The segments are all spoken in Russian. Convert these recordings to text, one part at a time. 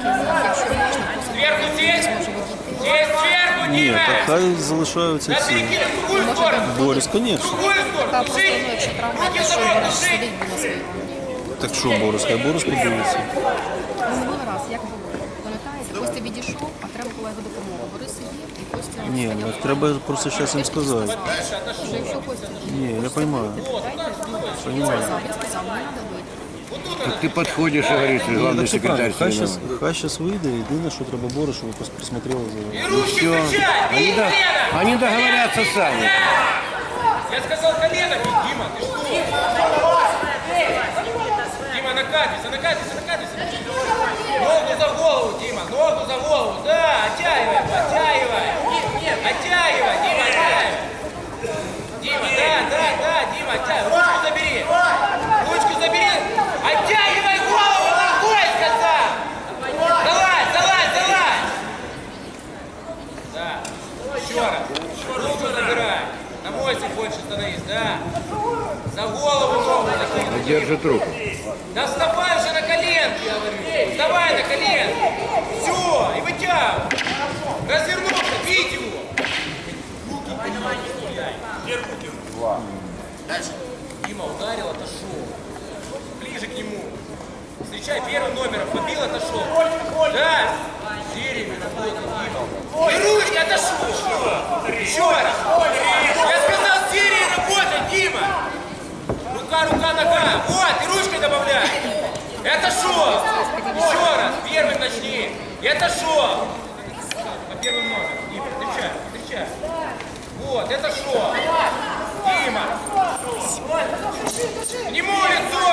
Зверху сіль! Зверху, Ні, Діме! так хай залишаються ці. В другую! Борис, конечно. Так что Борис, хай Борис подивиться. Минулий раз, Ні, ну просто просто зараз їм сказати. Ні, я розумію. Дайте, Понимаю. Так ты подходишь и говоришь, главный секретарь Хай зараз, хай зараз вийде, єдине, що треба ви присмотрели за. Ручки Все. Они, до- они договорятся сами. Я сказал колено Дима, ты что? Дима, накатись, накатись, накатись. Ногу за голову, Дима, ногу за голову. Да, оттягивай, оттягивай. Оттягивай. Дима, да, да, да, Дима, оттягивай. Ручку забери. Ручку забери. Оттягивай голову ногой, сказал. Залазь, залазь, залазь. Да. Еще раз. Руку забирай. На мойсе больше становись, да. За голову ногу закинь. Держит руку. Да вставай уже на коленки, я говорю. Вставай на коленки. Все, и вытягивай. Развернулся, бить его. Руки поднимай, не стреляй. Дальше. Дима ударил, отошел. Ближе к нему. Встречай первым номером. Побил, отошел. Да. Сериями работай, Дима. И ручки отошел. Еще раз. Я сказал, серии работать, Дима. Рука, рука, нога. Вот, и ручкой добавляй. Это шо? Еще раз. Первым начни. Это шо? По первым номерам. Дима, встречай, встречай. Вот, это шо? Дима. К нему лицо.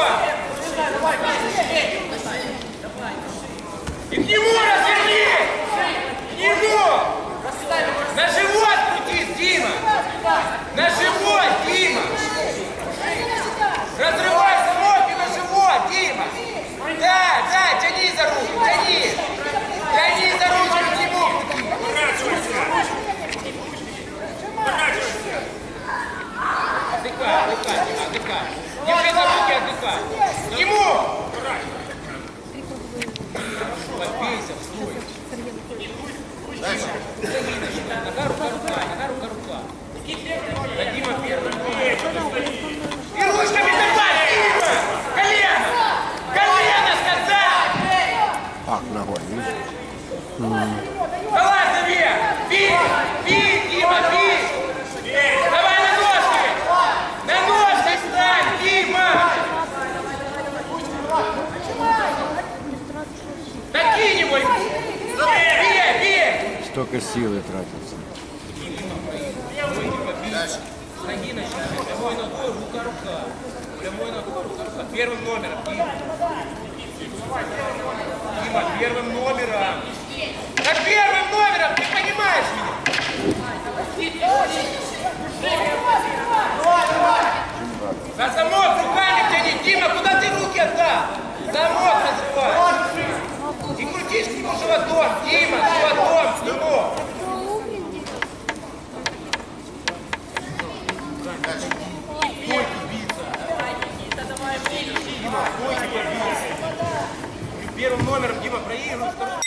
И к нему разверни. К нему. На живот крутись, Дима. На живот, Дима. Разрывай замок и на живот, Дима! Да, да, тяни за руку, тяни! Тяни за ручку к нему! Отдыхай, отдыхай, Дима, отдыхай. Держи за руки, отдыхай. К нему! Подбейся, стой. Дальше. Нога, рука, рука, нога, рука, рука. Да, Дима первый. тільки силы тратится. Ноги начинают. Прямой ногой, рука, рука. Прямой ногой, рука, рука. Первым номером. Дима. Дима, первым номером. Да первым номером, ты понимаешь меня? Давай, давай. На замок руками тяни, Дима, куда ты руки отдал? Замок называй. И крутишь к нему животом, Дима, животом. 私。